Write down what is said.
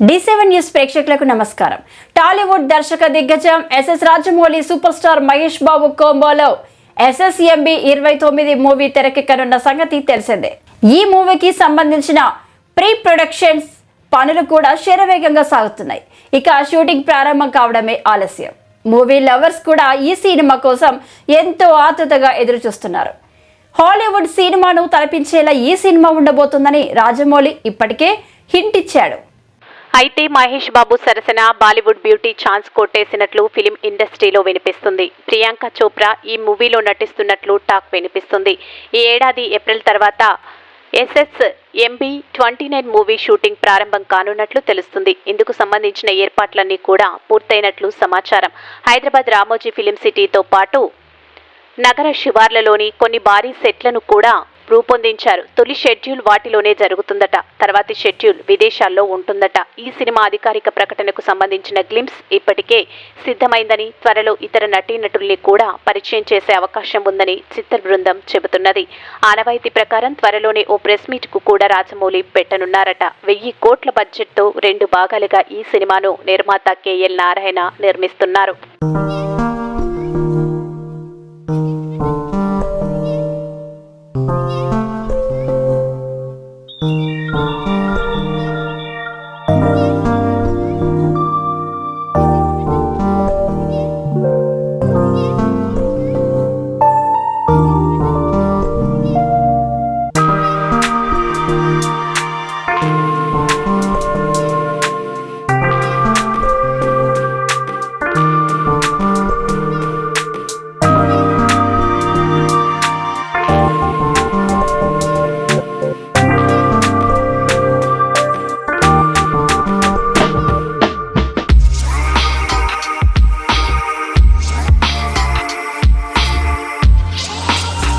D seven news ప్రేక్షకులకు నమస్కారం. టాలీవుడ్ దర్శక దిగ్గజం SS Rajamouli super star Mahesh Babu కోంబోలో SSMB ఇరవై తొమ్మిది మూవీ తెరకెక్కనున్న సంగతి తెలిసిందే. ఈ మూవీకి సంబంధించిన ప్రీ ప్రొడక్షన్స్ పనులు కూడా శరవేగంగా సాగుతున్నాయి. ఇక షూటింగ్ ప్రారంభం కావడమే ఆలస్యం. మూవీ లవర్స్ కూడా ఈ సినిమా కోసం ఎంతో ఆతృతగా ఎదురు చూస్తున్నారు హాలీవుడ్ సినిమాను తలపించేలా ఈ సినిమా ఉండబోతుందని రాజమౌళి ఇప్పటికే హింట్ ఇచ్చాడు అయితే మహేష్ బాబు సరసన బాలీవుడ్ బ్యూటీ ఛాన్స్ కొట్టేసినట్లు ఫిలిం ఇండస్ట్రీలో వినిపిస్తుంది. ప్రియాంక చోప్రా ఈ మూవీలో నటిస్తున్నట్లు టాక్ వినిపిస్తుంది. ఈ ఏడాది ఏప్రిల్ తర్వాత SS MB twenty nine movie shooting ప్రారంభం కానున్నట్లు తెలుస్తుంది. ఇందుకు సంబంధించిన ఏర్పాట్లన్నీ కూడా పూర్తయినట్లు సమాచారం. హైదరాబాద్ రామోజీ ఫిలిం సిటీతో పాటు నగర శివార్లలోని కొన్ని భారీ సెట్లను కూడా రూపొందించారు. తొలి షెడ్యూల్ వాటిలోనే జరుగుతుందట. తర్వాతి షెడ్యూల్ విదేశాల్లో ఉంటుందట. ఈ సినిమా అధికారిక ప్రకటనకు సంబంధించిన గ్లిమ్స్ ఇప్పటికే సిద్ధమైందని త్వరలో ఇతర నటీనటుల్ని కూడా పరిచయం చేసే అవకాశం ఉందని చిత్ర బృందం చెబుతున్నది. ఆనవాయితీ ప్రకారం త్వరలోనే ఓ ప్రెస్ మీట్కు కూడా రాజమౌళి పెట్టనున్నారట. వెయ్యి కోట్ల బడ్జెట్తో రెండు భాగాలుగా ఈ సినిమాను నిర్మాత కేఎల్ నారాయణ నిర్మిస్తున్నారు.